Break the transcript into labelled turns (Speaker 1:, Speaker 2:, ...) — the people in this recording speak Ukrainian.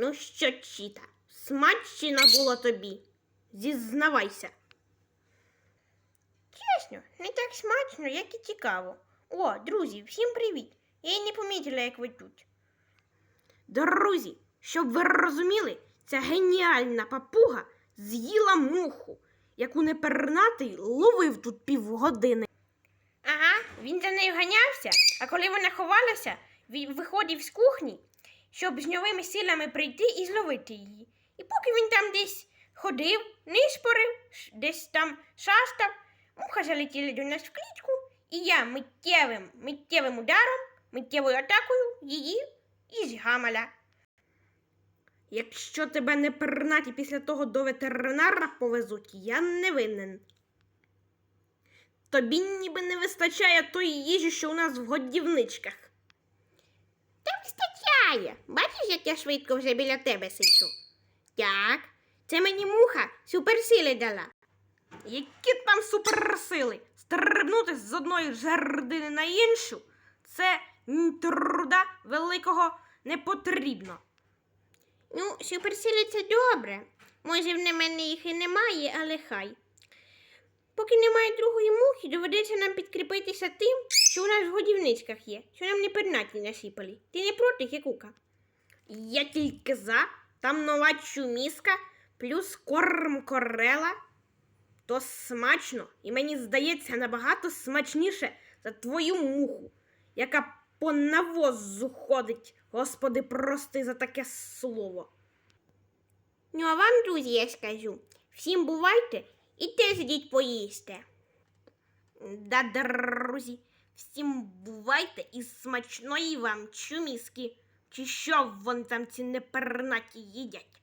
Speaker 1: Ну що, чіта, смачно було тобі. Зізнавайся. Чесно, не так смачно, як і цікаво. О, друзі, всім привіт! Я й не помітила, як ви тут. Друзі, щоб ви розуміли, ця геніальна папуга з'їла муху, яку непернатий ловив тут півгодини. Ага, він за нею ганявся, а коли вона ховалася, він виходив з кухні, щоб з новими силами прийти і зловити її. І поки він там десь ходив, нишпорив, десь там шастав, муха залетіла до нас в клітку, і я миттєвим, миттєвим ударом, миттєвою атакою її і згамала. Якщо тебе не пернаті після того до ветеринара повезуть, я не винен. Тобі ніби не вистачає тої їжі, що у нас в годівничках. Та. Бачиш, як я швидко вже біля тебе сиджу? Так, це мені муха суперсили дала. Які там суперсили? Стрибнути з одної жердини на іншу? Це труда великого не потрібно. Ну, суперсили це добре. Може, в мене їх і немає, але хай. Поки немає другої мухи, доведеться нам підкріпитися тим, що у нас в годівничках є, що нам не пернаті насипали. Ти не проти, Кікука? Я тільки за, там нова чуміска, плюс корм корела. То смачно, і мені здається набагато смачніше за твою муху, яка по навозу ходить. Господи, прости за таке слово. Ну, а вам, друзі, я скажу, всім бувайте і теж ідіть поїсти. Да, друзі, всім бувайте і смачної вам чуміски, чи що вон там ці непернаті їдять.